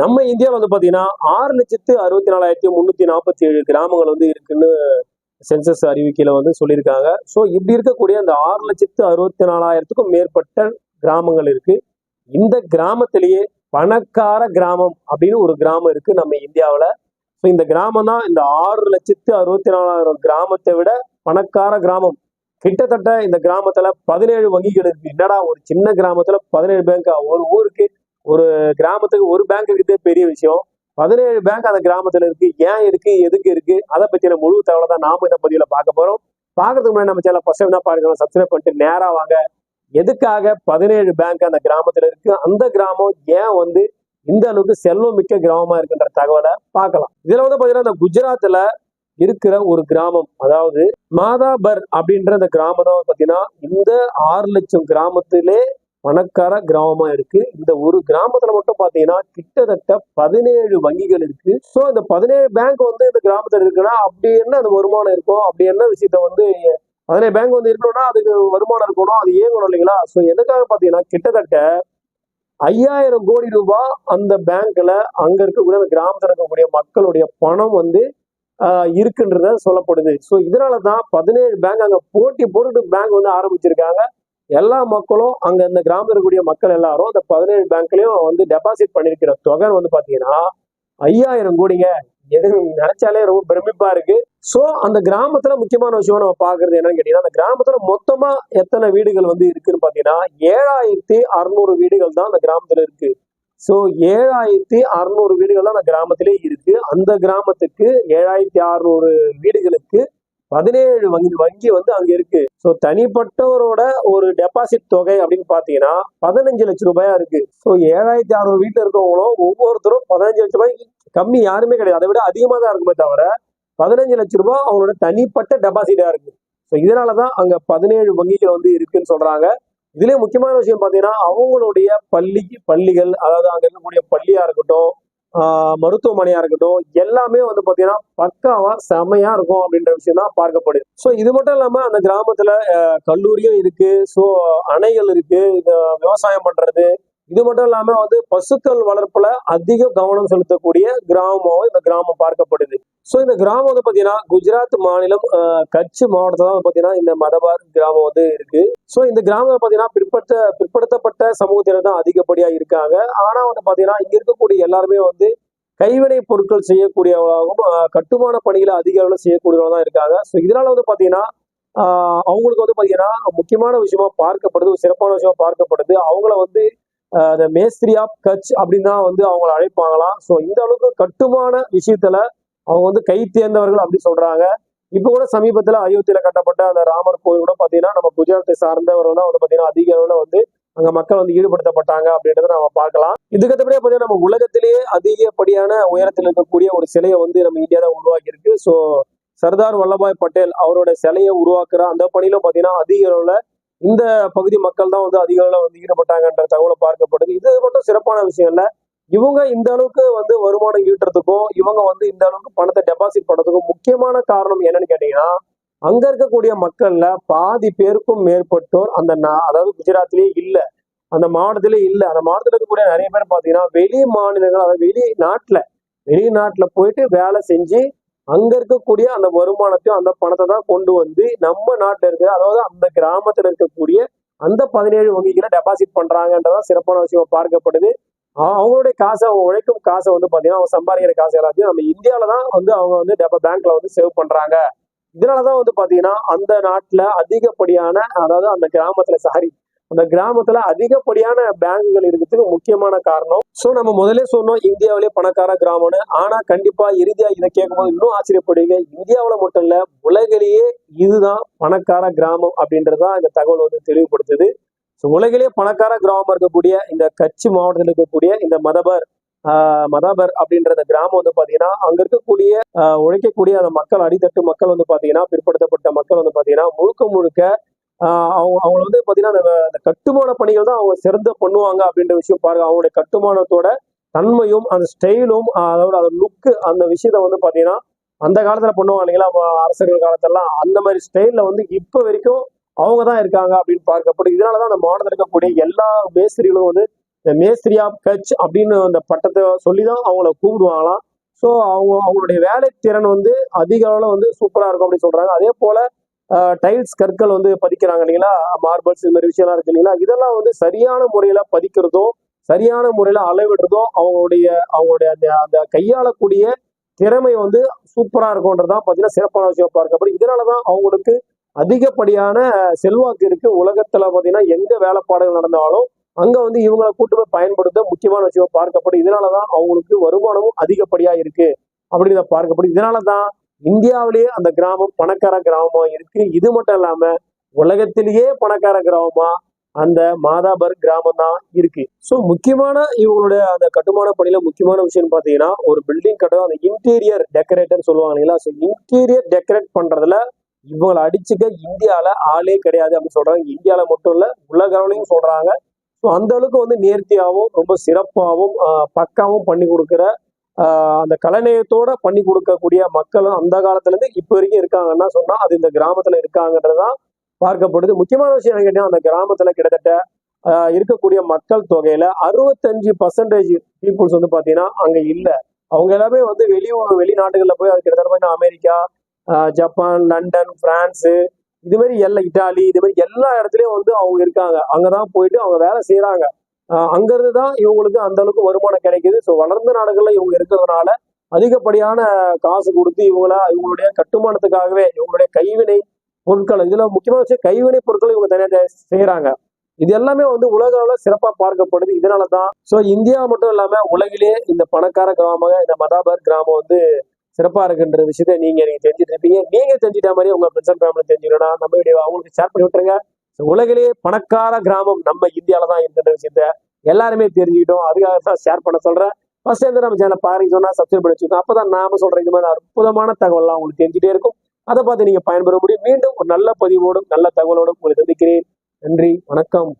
நம்ம இந்தியாவில் வந்து பார்த்தீங்கன்னா ஆறு லட்சத்து அறுபத்தி நாலாயிரத்தி முந்நூற்றி நாற்பத்தி ஏழு கிராமங்கள் வந்து இருக்குன்னு சென்சஸ் அறிவிக்கையில் வந்து சொல்லியிருக்காங்க. ஸோ இப்படி இருக்கக்கூடிய அந்த ஆறு லட்சத்து அறுபத்தி நாலாயிரத்துக்கும் மேற்பட்ட கிராமங்கள் இருக்கு. இந்த கிராமத்திலேயே பணக்கார கிராமம் அப்படின்னு ஒரு கிராமம் இருக்கு நம்ம இந்தியாவில். ஸோ இந்த கிராமம் தான் இந்த ஆறு லட்சத்து அறுபத்தி நாலாயிரம் கிராமத்தை விட பணக்கார கிராமம். கிட்டத்தட்ட இந்த கிராமத்துல பதினேழு வங்கிகள் இருக்கு. என்னடா ஒரு சின்ன கிராமத்துல பதினேழு பேங்கா ஒரு ஊருக்கு ஒரு கிராமத்துக்கு ஒரு பேங்க் இருக்கிறதே பெரிய விஷயம். பதினேழு பேங்க் அந்த கிராமத்துல இருக்கு. ஏன் இருக்கு? எதுக்கு இருக்கு? அதை பத்தின முழு தகவலை தான் நாம இந்த பதிவுல பார்க்க போறோம். பார்க்கறதுக்கு முன்னாடி நம்ம சேனல் ஃபர்ஸ்ட் என்ன பாருங்க. சப்ஸ்கிரைப் பண்ணிட்டு நேரா வாங்க. எதுக்காக பதினேழு பேங்க் அந்த கிராமத்துல இருக்கு? அந்த கிராமம் ஏன் வந்து இந்த அளவுக்கு செல்வம் மிக்க கிராமமா இருக்குன்ற தகவலை பார்க்கலாம். இதுல வந்து பாத்தீங்கன்னா இந்த குஜராத்ல இருக்கிற ஒரு கிராமம். அதாவது மாதாபர் அப்படின்ற அந்த கிராமம் தான் பாத்தீங்கன்னா இந்த ஆறு லட்சம் கிராமத்திலே பணக்கார கிராமமா இருக்கு. இந்த ஒரு கிராமத்துல மட்டும் பாத்தீங்கன்னா கிட்டத்தட்ட பதினேழு வங்கிகள் இருக்கு. ஸோ இந்த பதினேழு பேங்க் வந்து இந்த கிராமத்துல இருக்குன்னா அப்படி என்ன அந்த வருமானம் இருக்கும் அப்படி என்ன விஷயத்த வந்து பதினேழு பேங்க் வந்து இருக்கணும்னா அதுக்கு வருமானம் இருக்கணும் அது இயங்கணும் இல்லைங்களா? ஸோ எதுக்காக பாத்தீங்கன்னா கிட்டத்தட்ட ஐயாயிரம் கோடி ரூபாய் அந்த பேங்க்ல அங்க இருக்கக்கூடிய அந்த கிராமத்துல இருக்கக்கூடிய மக்களுடைய பணம் வந்து இருக்குன்றத சொல்லப்படுது. ஸோ இதனால தான் பதினேழு பேங்க் அங்கே போட்டி போட்டுட்டு பேங்க் வந்து ஆரம்பிச்சிருக்காங்க. எல்லா மக்களும் அங்க இந்த கிராமத்தில் இருக்கக்கூடிய மக்கள் எல்லாரும் அந்த பதினேழு பேங்க்லயும் வந்து டெபாசிட் பண்ணிருக்கிற தொகை வந்து பாத்தீங்கன்னா ஐயாயிரம் கோடிங்க. எது நினைச்சாலே ரொம்ப பிரமிப்பா இருக்கு. சோ அந்த கிராமத்துல முக்கியமான விஷயம் நம்ம பாக்குறது என்னன்னு கேட்டீங்கன்னா அந்த கிராமத்துல மொத்தமா எத்தனை வீடுகள் வந்து இருக்குன்னு பாத்தீங்கன்னா ஏழாயிரத்தி அறுநூறு வீடுகள் தான் அந்த கிராமத்துல இருக்கு. ஸோ ஏழாயிரத்தி அறுநூறு வீடுகள் தான் அந்த கிராமத்திலே இருக்கு. அந்த கிராமத்துக்கு ஏழாயிரத்தி அறுநூறு வீடுகளுக்கு பதினேழு வங்கி வங்கி வந்து அங்க இருக்கு. ஸோ தனிப்பட்டவரோட ஒரு டெபாசிட் தொகை அப்படின்னு பாத்தீங்கன்னா பதினஞ்சு லட்சம் ரூபாயா இருக்கு. ஸோ ஏழாயிரத்தி அறுநூறு வீட்டில் இருக்கவங்களும் ஒவ்வொருத்தரும் பதினஞ்சு லட்சம் ரூபாய் கம்மி யாருமே கிடையாது. அதை விட அதிகமா தான் இருக்குமே தவிர பதினஞ்சு லட்சம் ரூபாய் அவங்களோட தனிப்பட்ட டெபாசிட்டா இருக்கு. ஸோ இதனாலதான் அங்க பதினேழு வங்கிகள் வந்து இருக்குன்னு சொல்றாங்க. இதுலேயே முக்கியமான விஷயம் பாத்தீங்கன்னா அவங்களுடைய பள்ளி பள்ளிகள் அதாவது அங்க இருக்கக்கூடிய பள்ளியா இருக்கட்டும் மருத்துவமனையா இருக்கட்டும் எல்லாமே வந்து பாத்தீங்கன்னா பக்காவா செமையா இருக்கும் அப்படின்ற விஷயம் தான் பார்க்கப்படுது. ஸோ இது மட்டும் இல்லாம அந்த கிராமத்துல கல்லூரியும் இருக்கு. ஸோ அணைகள் இருக்கு. இந்த விவசாயம் பண்றது. இது மட்டும் இல்லாம வந்து பசுக்கள் வளர்ப்புல அதிக கவனம் செலுத்தக்கூடிய கிராமமாகவும் இந்த கிராமம் பார்க்கப்படுது. ஸோ இந்த கிராமம் வந்து பார்த்தீங்கன்னா குஜராத் மாநிலம் கட்சி கட்ச் தான் பார்த்தீங்கன்னா இந்த மதபார் கிராமம் வந்து இருக்கு. ஸோ இந்த கிராமம் பார்த்தீங்கன்னா பிற்பட்ட பிற்படுத்தப்பட்ட சமூகத்தினர் தான் அதிகப்படியாக இருக்காங்க. ஆனால் வந்து பார்த்தீங்கன்னா இங்கே இருக்கக்கூடிய எல்லாருமே வந்து கைவினை பொருட்கள் செய்யக்கூடியவர்களாகவும் கட்டுமான பணிகளை அதிக அளவில் செய்யக்கூடியவங்களாக தான் இருக்காங்க. ஸோ இதனால வந்து பார்த்தீங்கன்னா அவங்களுக்கு வந்து பார்த்தீங்கன்னா முக்கியமான விஷயமா பார்க்கப்படுது ஒரு சிறப்பான விஷயமா பார்க்கப்படுது. அவங்கள வந்து மேஸ்திரி ஆஃப் கட்ச் அப்படின்னு தான் வந்து அவங்கள அழைப்பாங்களாம். ஸோ இந்த அளவுக்கு கட்டுமான விஷயத்துல அவங்க வந்து கை தேர்ந்தவர்கள் அப்படி சொல்றாங்க. இப்போ கூட சமீபத்துல அயோத்தியில கட்டப்பட்ட அந்த ராமர் கோயில் கூட பாத்தீங்கன்னா நம்ம குஜராத்தை சார்ந்தவர்கள் தான் வந்து பாத்தீங்கன்னா அதிக அளவுல வந்து அங்க மக்கள் வந்து ஈடுபடுத்தப்பட்டாங்க அப்படின்றத நம்ம பார்க்கலாம். இதுக்கு அடுத்தபடியா பாத்தீங்கன்னா நம்ம உலகத்திலேயே அதிகப்படியான உயரத்தில் இருக்கக்கூடிய ஒரு சிலையை வந்து நம்ம இந்தியா தான் உருவாக்கி இருக்கு ஸோ சர்தார் வல்லபாய் பட்டேல் அவரோட சிலையை உருவாக்குற அந்த பணியிலும் பாத்தீங்கன்னா அதிக அளவுல இந்த பகுதி மக்கள் தான் வந்து அதிக அளவுல வந்து ஈடுபட்டாங்கன்ற தகவலை பார்க்கப்படுது. இது மட்டும் சிறப்பான விஷயம் இல்லை. இவங்க இந்த அளவுக்கு வந்து வருமானம் ஈட்டுறதுக்கும் இவங்க வந்து இந்த அளவுக்கு பணத்தை டெபாசிட் பண்ணுறதுக்கும் முக்கியமான காரணம் என்னன்னு கேட்டீங்கன்னா அங்க இருக்கக்கூடிய மக்கள்ல பாதி பேருக்கும் மேற்பட்டோர் அந்த நா- அதாவது குஜராத்லயே இல்லை. அந்த மாவட்டத்திலே இல்லை. அந்த மாவட்டத்துல இருக்கக்கூடிய நிறைய பேர் பாத்தீங்கன்னா வெளி மாநிலங்கள் அதாவது வெளி நாட்டில் வெளிநாட்டுல போயிட்டு வேலை செஞ்சு அங்க இருக்கக்கூடிய அந்த வருமானத்தையும் அந்த பணத்தை தான் கொண்டு வந்து நம்ம நாட்டுல இருக்கிற அதாவது அந்த கிராமத்துல இருக்கக்கூடிய அந்த பதினேழு வங்கிகளை டெபாசிட் பண்றாங்கன்றதான் சிறப்பான விஷயமா பார்க்கப்படுது. அவங்களுடைய காசை அவங்க உழைக்கும் காசை வந்து பாத்தீங்கன்னா அவங்க சம்பாதிக்கிற காசு எல்லாத்தையும் நம்ம இந்தியாவில தான் வந்து அவங்க வந்து பேங்க்ல வந்து சேவ் பண்றாங்க. இதனாலதான் வந்து பாத்தீங்கன்னா அந்த நாட்டுல அதிகப்படியான அதாவது அந்த கிராமத்துல சாரி அந்த கிராமத்துல அதிகப்படியான பேங்குகள் இருக்கிறதுக்கு முக்கியமான காரணம். சோ நம்ம முதலே சொன்னோம் இந்தியாவிலே பணக்கார கிராமம்னு. ஆனா கண்டிப்பா இறுதியா இதை கேட்கும்போது இன்னும் ஆச்சரியப்படுவீங்க. இந்தியாவில மட்டும் இல்ல உலகிலேயே இதுதான் பணக்கார கிராமம் அப்படின்றதுதான் இந்த தகவல் வந்து தெளிவுபடுத்துது. ஸோ உலகிலேயே பணக்கார கிராமம் இருக்கக்கூடிய இந்த கட்சி மாவட்டத்தில் இருக்கக்கூடிய இந்த மதபர் ஆஹ் மதாபர் அப்படின்ற அந்த கிராமம் வந்து பாத்தீங்கன்னா அங்க இருக்கக்கூடிய உழைக்கக்கூடிய அந்த மக்கள் அடித்தட்டு மக்கள் வந்து பாத்தீங்கன்னா பிற்படுத்தப்பட்ட மக்கள் வந்து பாத்தீங்கன்னா முழுக்க முழுக்க ஆஹ் அவங்க அவங்கள வந்து பாத்தீங்கன்னா அந்த கட்டுமான பணிகள் தான் அவங்க சிறந்த பண்ணுவாங்க அப்படின்ற விஷயம் பாருங்க. அவங்களுடைய கட்டுமானத்தோட தன்மையும் அந்த ஸ்டைலும் அதோட அந்த லுக்கு அந்த விஷயத்த வந்து பாத்தீங்கன்னா அந்த காலத்துல பண்ணுவாங்க இல்லைங்களா? அரசர்கள் காலத்தெல்லாம் அந்த மாதிரி ஸ்டைல்ல வந்து இப்ப வரைக்கும் அவங்க தான் இருக்காங்க அப்படின்னு பார்க்கப்படும் இதனாலதான் அந்த மாநிலத்தில் இருக்கக்கூடிய எல்லா மேஸ்திரிகளும் வந்து இந்த மேஸ்திரி ஆஃப் கட்ச் அப்படின்னு அந்த பட்டத்தை சொல்லி தான் அவங்கள கூப்பிடுவாங்களாம். ஸோ அவங்க அவங்களுடைய வேலை திறன் வந்து அதிக அளவில் வந்து சூப்பராக இருக்கும் அப்படின்னு சொல்கிறாங்க அதே போல டைல்ஸ் கற்கள் வந்து பதிக்கிறாங்க இல்லைங்களா? மார்பிள்ஸ் இது மாதிரி விஷயம்லாம் இருக்கு இல்லைங்களா? இதெல்லாம் வந்து சரியான முறையில் பதிக்கிறதும் சரியான முறையில் அளவிடுறதும் அவங்களுடைய அவங்களுடைய அந்த அந்த கையாளக்கூடிய திறமை வந்து சூப்பரா இருக்கும்ன்றதுதான் பார்த்தீங்கன்னா சிறப்பான விஷயம் பார்க்கப்படும் இதனாலதான் அவங்களுக்கு அதிகப்படியான செல்வாக்கு இருக்கு. உலகத்துல பாத்தீங்கன்னா எங்க வேலைப்பாடுகள் நடந்தாலும் அங்க வந்து இவங்களை கூட்டு போய் பயன்படுத்த முக்கியமான விஷயம் பார்க்கப்படும். இதனாலதான் அவங்களுக்கு வருமானமும் அதிகப்படியா இருக்கு. அப்படிங்கிறத பார்க்கப்படும். இதனாலதான் இந்தியாவிலேயே அந்த கிராமம் பணக்கார கிராமமா இருக்கு. இது மட்டும் இல்லாம உலகத்திலேயே பணக்கார கிராமமா அந்த மாதாபர் கிராமம் தான் இருக்கு. ஸோ முக்கியமான இவங்களுடைய அந்த கட்டுமான பணியில முக்கியமான விஷயம் பார்த்தீங்கன்னா ஒரு பில்டிங் கட்டுறது அந்த இன்டீரியர் டெக்கரேட்டர் சொல்லுவாங்க இல்லைங்களா? ஸோ இன்டீரியர் டெக்கரேட் பண்றதுல இவங்களை அடிச்சுக்க இந்தியால ஆளே கிடையாது அப்படின்னு சொல்றாங்க. இந்தியால மட்டும் இல்ல உலக அளவுலையும் சொல்றாங்க. ஸோ அந்த அளவுக்கு வந்து நேர்த்தியாகவும் ரொம்ப சிறப்பாகவும் பக்காவும் பண்ணி கொடுக்குற அந்த கலைநயத்தோட பண்ணி கொடுக்கக்கூடிய மக்களும் அந்த காலத்துல இருந்து இப்போ வரைக்கும் இருக்காங்கன்னா சொன்னா அது இந்த கிராமத்துல இருக்காங்கன்றதுதான் பார்க்கப்படுது. முக்கியமான விஷயம் என்ன கேட்டீங்கன்னா அந்த கிராமத்துல கிட்டத்தட்ட இருக்கக்கூடிய மக்கள் தொகையில அறுபத்தஞ்சு பர்சன்டேஜ் பீப்புள்ஸ் வந்து பாத்தீங்கன்னா அங்க இல்ல. அவங்க எல்லாமே வந்து வெளியூர் வெளிநாடுகள்ல போய் அது கிட்டத்தட்ட அமெரிக்கா ஜப்பான் லண்டன் பிரான்ஸு இது மாதிரி எல்லா இட்டாலி இது மாதிரி எல்லா இடத்துலையும் வந்து அவங்க இருக்காங்க. அங்கதான் போயிட்டு அவங்க வேலை செய்யறாங்க அங்கிருந்து தான் இவங்களுக்கு அந்த அளவுக்கு வருமானம் கிடைக்குது. ஸோ வளர்ந்த நாடுகள்ல இவங்க இருக்கிறதுனால அதிகப்படியான காசு கொடுத்து இவங்கள இவங்களுடைய கட்டுமானத்துக்காகவே இவங்களுடைய கைவினை பொருட்கள் இதுல முக்கியமான விஷயம் கைவினை பொருட்களை இவங்க தனியாக செய்யறாங்க இது எல்லாமே வந்து உலக அளவில் சிறப்பாக பார்க்கப்படுது. இதனால தான் ஸோ இந்தியா மட்டும் இல்லாமல் உலகிலே இந்த பணக்கார கிராமம் இந்த மதாபர் கிராமம் வந்து சிறப்பா இருக்குன்ற விஷயத்த நீங்க நீங்க தெரிஞ்சுட்டு இருப்பீங்க. நீங்க தெரிஞ்சிட்ட மாதிரி உங்க ஃப்ரெண்ட்ஸ் அண்ட் ஃபேமிலி தெரிஞ்சுக்கணும்னா நம்ம வீடியோ அவங்களுக்கு ஷேர் பண்ணி விட்டுருங்க. உலகிலே உலகிலேயே பணக்கார கிராமம் நம்ம இந்தியால தான் இருக்கின்ற விஷயத்த எல்லாருமே தெரிஞ்சுக்கிட்டோம். அதுக்காக தான் ஷேர் பண்ண சொல்றேன். ஃபர்ஸ்ட் வந்து நம்ம சேனல் பாருங்க சொன்னா சப்ஸ்கிரைப் பண்ணி வச்சுக்கோங்க. அப்பதான் நாம சொல்ற இந்த மாதிரி அற்புதமான தகவல்லாம் உங்களுக்கு தெரிஞ்சுட்டே இருக்கும். அதை பார்த்து நீங்க பயன்பெற முடியும். மீண்டும் ஒரு நல்ல பதிவோடும் நல்ல தகவலோடும் உங்களை சந்திக்கிறேன். நன்றி வணக்கம்.